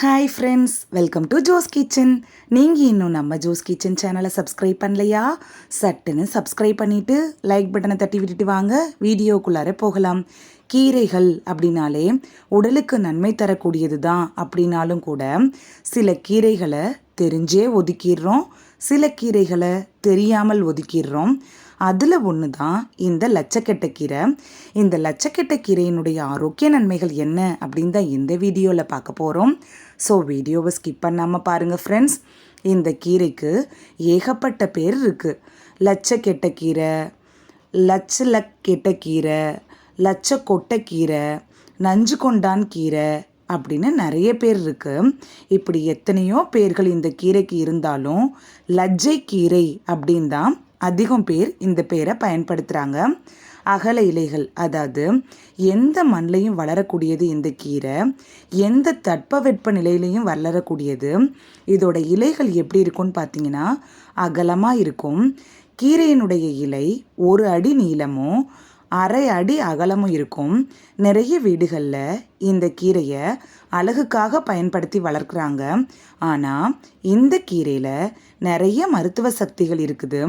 Hi friends welcome to Jo's kitchen நீங்கள் இன்னும் நம்ம ஜோஸ் கிச்சன் சேனலை சப்ஸ்கிரைப் பண்ணலையா? சட்டுன்னு சப்ஸ்கிரைப் பண்ணிவிட்டு லைக் பட்டனை தட்டி விட்டுட்டு வாங்க வீடியோக்குள்ளார போகலாம். கீரைகள் அப்படின்னாலே உடலுக்கு நன்மை தரக்கூடியது தான் அப்படின்னாலும் கூட சில கீரைகளை தெரிஞ்சே ஒதுக்கிடுறோம் சில கீரைகளை தெரியாமல் ஒதுக்கிடுறோம். அதில் ஒன்று தான் இந்த லட்சக்கெட்ட கீரை இந்த லட்சக்கெட்ட கீரையினுடைய ஆரோக்கிய நன்மைகள் என்ன அப்படின்னு தான் இந்த வீடியோவில் பார்க்க போகிறோம் ஸோ வீடியோவை ஸ்கிப் பண்ணாமல் பாருங்கள் ஃப்ரெண்ட்ஸ் இந்த கீரைக்கு ஏகப்பட்ட பேர் இருக்குது லட்சக்கெட்ட கீரை லட்ச கெட்ட கீரை லட்ச கொட்டைக்கீரை நஞ்சு கொண்டான் கீரை அப்படின்னு நிறைய பேர் இருக்கு. இப்படி எத்தனையோ பேர்கள் இந்த கீரைக்கு இருந்தாலும் லஜ்ஜை கீரை அப்படின் தான் அதிகம் பேர் இந்த பேரை பயன்படுத்துகிறாங்க அகல இலைகள் அதாவது எந்த மண்ணிலையும் வளரக்கூடியது இந்த கீரை எந்த தட்பவெட்ப நிலையிலையும் வளரக்கூடியது இதோட இலைகள் எப்படி இருக்கும்னு பார்த்தீங்கன்னா அகலமாக இருக்கும். கீரையினுடைய இலை ஒரு அடி நீளமும் அரை அடி அகலமும் இருக்கும். நிறைய வீடுகளில் இந்த கீரையை அழகுக்காக பயன்படுத்தி வளர்க்குறாங்க. ஆனால் இந்த கீரையில் நிறைய மருத்துவ சக்திகள் இருக்குது.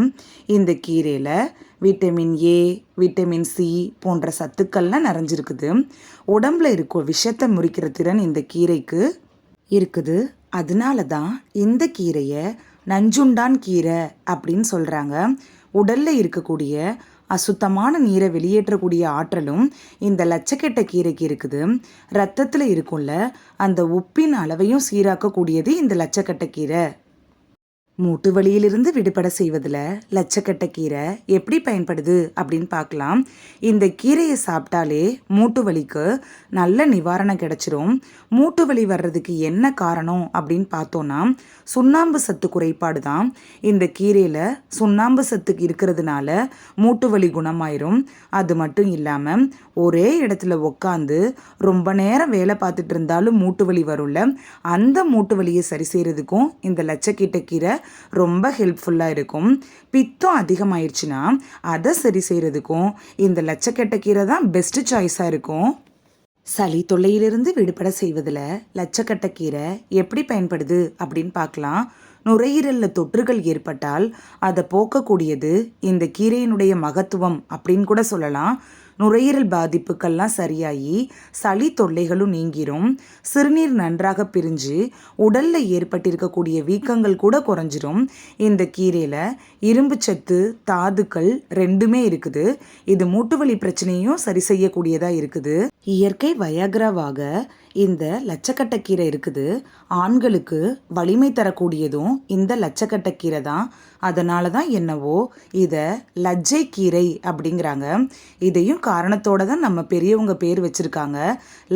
இந்த கீரையில் விட்டமின் ஏ விட்டமின் சி போன்ற சத்துக்கள்லாம் நிறைஞ்சிருக்குது. உடம்புல இருக்கும் விஷத்தை முறிக்கிற திறன் இந்த கீரைக்கு இருக்குது. அதனால தான் இந்த கீரையை நஞ்சுண்டான் கீரை அப்படின்னு சொல்கிறாங்க உடலில் இருக்கக்கூடிய அசுத்தமான நீரை வெளியேற்றக்கூடிய ஆற்றலும் இந்த லட்சக்கெட்ட கீரைக்கு இருக்குது. ரத்தத்தில் இருக்கும்ல அந்த உப்பின் அளவையும் சீராக்கக்கூடியது இந்த லட்சக்கட்ட கீரை. மூட்டு வலியிலிருந்து விடுபட செய்வதில் லட்சக்கட்ட கீரை எப்படி பயன்படுது அப்படின்னு பார்க்கலாம். இந்த கீரையை சாப்பிட்டாலே மூட்டு வலிக்கு நல்ல நிவாரணம் கிடைச்சிரும். மூட்டு வலி வர்றதுக்கு என்ன காரணம் அப்படின்னு பார்த்தோன்னா சுண்ணாம்பு சத்து குறைபாடு தான். இந்த கீரையில் சுண்ணாம்பு சத்து இருக்கிறதுனால மூட்டு வலி குணமாயிரும். அது மட்டும் இல்லாமல் ஒரே இடத்துல உக்காந்து ரொம்ப நேரம் வேலை பார்த்துட்டு இருந்தாலும் மூட்டு வலி வரும்ல அந்த மூட்டு வலியை சரி செய்கிறதுக்கும் இந்த லட்சக்கீட்ட கீரை ரொம்ப ஹெல்ப்ஃபுல்லாக இருக்கும். பித்தம் அதிகமாயிருச்சுன்னா அதை சரி செய்கிறதுக்கும் இந்த லட்சக்கெட்ட கீரை தான் பெஸ்ட்டு சாய்ஸாக இருக்கும். சளி தொல்லையிலிருந்து விடுபட செய்வதில் லட்சக்கட்ட கீரை எப்படி பயன்படுது அப்படின்னு பார்க்கலாம். நுரையீரலில் தொற்றுகள் ஏற்பட்டால் அதை போக்கக்கூடியது இந்த கீரையினுடைய மகத்துவம் அப்படின்னு கூட சொல்லலாம். நுரையீரல் பாதிப்புக்கள்லாம் சரியாகி சளி தொல்லைகளும் நீங்கிரும். சிறுநீர் நன்றாக பிரிஞ்சு உடலில் ஏற்பட்டிருக்கக்கூடிய வீக்கங்கள் கூட குறைஞ்சிரும். இந்த கீரையில் இரும்பு சத்து தாதுக்கள் ரெண்டுமே இருக்குது. இது மூட்டுவலி பிரச்சனையும் சரி செய்யக்கூடியதாக இருக்குது. இயற்கை வயக்ராவாக இந்த லட்சக்கட்டக்கீரை இருக்குது. ஆண்களுக்கு வலிமை தரக்கூடியதும் இந்த லட்சக்கட்டக்கீரை தான். அதனால தான் என்னவோ இதை லஜ்ஜை கீரை அப்படிங்கிறாங்க. இதையும் காரணத்தோட தான் நம்ம பெரியவங்க பேர் வச்சுருக்காங்க.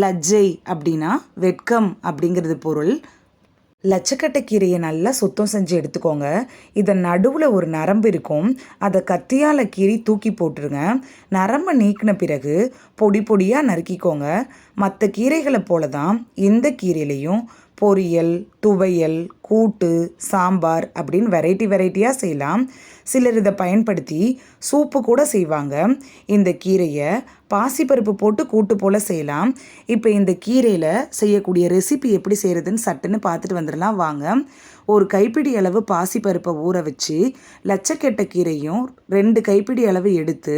லஜ்ஜை அப்படின்னா வெட்கம் அப்படிங்கிறது பொருள். லட்சக்கட்டை கீரையை நல்லா சுத்தம் செஞ்சு எடுத்துக்கோங்க. இதன் நடுவில் ஒரு நரம்பு இருக்கும். அதை கத்தியால் கீறி தூக்கி போட்டுருங்க. நரம்பை நீக்கின பிறகு பொடி பொடியாக நறுக்கிக்கோங்க. மற்ற கீரைகளை போல தான் இந்த கீரையிலையும் பொரியல் துவையல் கூட்டு சாம்பார் அப்படின்னு வெரைட்டி வெரைட்டியாக செய்யலாம். சிலர் இதை பயன்படுத்தி சூப்பு கூட செய்வாங்க. இந்த கீரையை பாசிப்பருப்பு போட்டு கூட்டு போல் செய்யலாம். இப்போ இந்த கீரையில் செய்யக்கூடிய ரெசிபி எப்படி செய்கிறதுன்னு சட்டுன்னு பார்த்துட்டு வந்துடலாம். வாங்க. ஒரு கைப்பிடி அளவு பாசிப்பருப்பை ஊற வச்சு லட்சக்கெட்ட கீரையும் ரெண்டு கைப்பிடி அளவு எடுத்து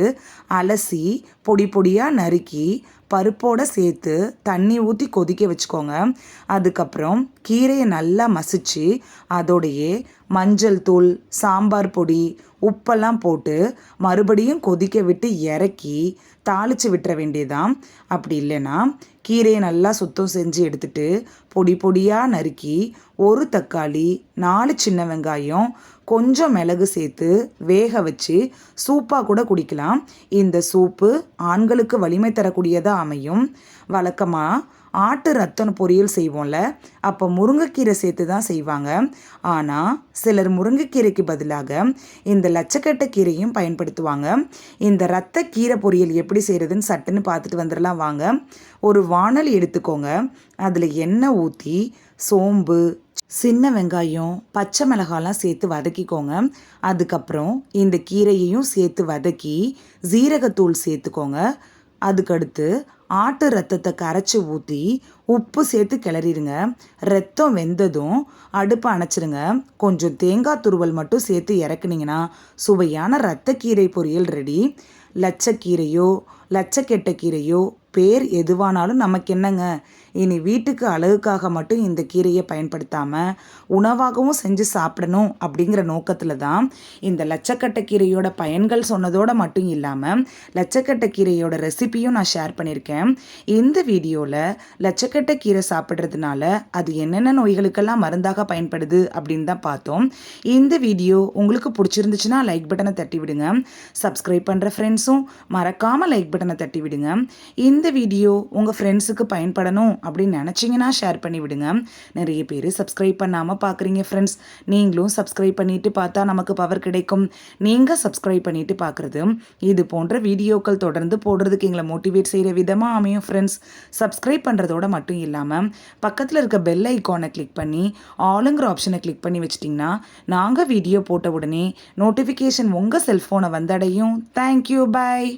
அலசி பொடி பொடியாக நறுக்கி பருப்போடு சேர்த்து தண்ணி ஊற்றி கொதிக்க வச்சுக்கோங்க. அதுக்கப்புறம் கீரையை நல்லா மசிச்சு அதோடையே மஞ்சள் தூள் சாம்பார் பொடி உப்பெல்லாம் போட்டு மறுபடியும் கொதிக்க விட்டு இறக்கி தாளித்து விட்டுற வேண்டியதான் அப்படி இல்லைன்னா கீரையை நல்லா சுத்தம் செஞ்சு எடுத்துட்டு பொடி பொடியாக நறுக்கி ஒரு தக்காளி நாலு சின்ன வெங்காயம் கொஞ்சம் மிளகு சேர்த்து வேக வச்சு சூப்பாக கூட குடிக்கலாம். இந்த சூப்பு ஆண்களுக்கு வலிமை தரக்கூடியதாக அமையும். வழக்கமாக ஆட்டு ரத்தம் பொரியல் செய்வோம்ல அப்போ முருங்கைக்கீரை சேர்த்து தான் செய்வாங்க. ஆனால் சிலர் முருங்கைக்கீரைக்கு பதிலாக இந்த லட்சக்கட்ட கீரையும் பயன்படுத்துவாங்க. இந்த ரத்த கீரை பொரியல் எப்படி செய்கிறதுன்னு சட்டுன்னு பார்த்துட்டு வந்துடலாம் வாங்க. ஒரு வானல் எடுத்துக்கோங்க. அதில் எண்ணெய் ஊற்றி சோம்பு சின்ன வெங்காயம் பச்சை மிளகாலாம் சேர்த்து வதக்கிக்கோங்க. அதுக்கப்புறம் இந்த கீரையையும் சேர்த்து வதக்கி ஜீரகத்தூள் சேர்த்துக்கோங்க. அதுக்கடுத்து ஆட்டு ரத்தத்தை கரைச்சி ஊற்றி உப்பு சேர்த்து கிளறிடுங்க. ரத்தம் வெந்ததும் அடுப்பை அணைச்சிருங்க. கொஞ்சம் தேங்காய் துருவல் மட்டும் சேர்த்து இறக்குனீங்கன்னா சுவையான ரத்தக்கீரை பொரியல் ரெடி. லட்சக்கீரையோ லட்சக்கெட்ட கீரையோ பேர் எதுவானாலும் நமக்கு என்னங்க? இனி வீட்டுக்கு அழகுக்காக மட்டும் இந்த கீரையை பயன்படுத்தாமல் உணவாகவும் செஞ்சு சாப்பிடணும் அப்படிங்கிற நோக்கத்தில் தான் இந்த லட்சக்கட்டை கீரையோட பயன்கள் சொன்னதோடு மட்டும் இல்லாமல் லட்சக்கட்டை கீரையோட ரெசிபியும் நான் ஷேர் பண்ணியிருக்கேன். இந்த வீடியோவில் லட்சக்கட்டை கீரை சாப்பிட்றதுனால அது என்னென்ன நோய்களுக்கெல்லாம் மருந்தாக பயன்படுது அப்படின்னு தான் பார்த்தோம். இந்த வீடியோ உங்களுக்கு பிடிச்சிருந்துச்சுன்னா லைக் பட்டனை தட்டி விடுங்க சப்ஸ்கிரைப் பண்ணுற ஃப்ரெண்ட்ஸும் மறக்காமல் லைக் பட்டனை தட்டி விடுங்க இந்த வீடியோ உங்கள் ஃப்ரெண்ட்ஸுக்கு பயன்படணும் அப்படின்னு நினச்சிங்கன்னா ஷேர் பண்ணி விடுங்க. நிறைய பேர் சப்ஸ்கிரைப் பண்ணாமல் பார்க்குறீங்க ஃப்ரெண்ட்ஸ் நீங்களும் சப்ஸ்கிரைப் பண்ணிவிட்டு பார்த்தா நமக்கு பவர் கிடைக்கும். நீங்கள் சப்ஸ்கிரைப் பண்ணிவிட்டு பார்க்குறது இது போன்ற வீடியோக்கள் தொடர்ந்து போடுறதுக்கு எங்களை மோட்டிவேட் செய்கிற விதமாக அமையும் ஃப்ரெண்ட்ஸ் சப்ஸ்கிரைப் பண்ணுறதோட மட்டும் இல்லாமல் பக்கத்தில் இருக்க பெல் ஐக்கானை கிளிக் பண்ணி ஆளுங்கிற ஆப்ஷனை கிளிக் பண்ணி வச்சிட்டிங்கன்னா நாங்கள் வீடியோ போட்ட உடனே நோட்டிஃபிகேஷன் உங்கள் செல்ஃபோனை வந்தடையும். Thank you bye